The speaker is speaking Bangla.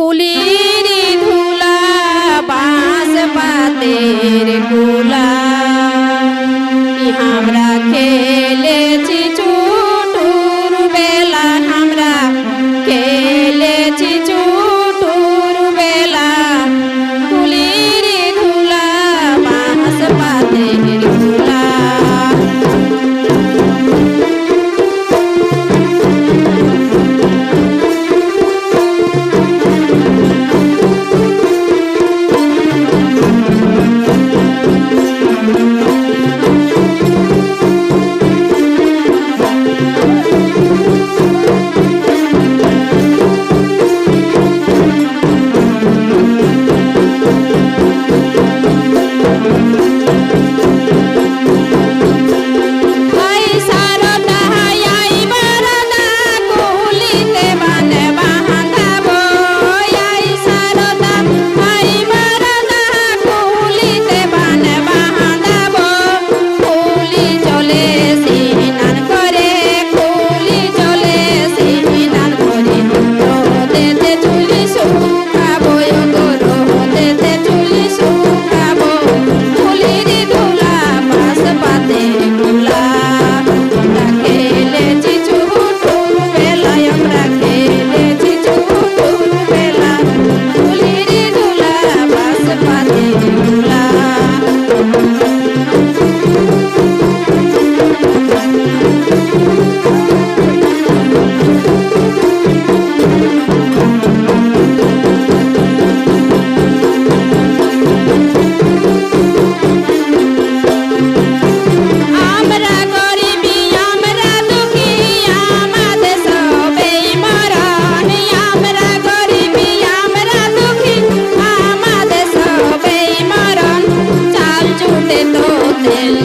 কুলির ধুলা বাস পাতের কুল তোদের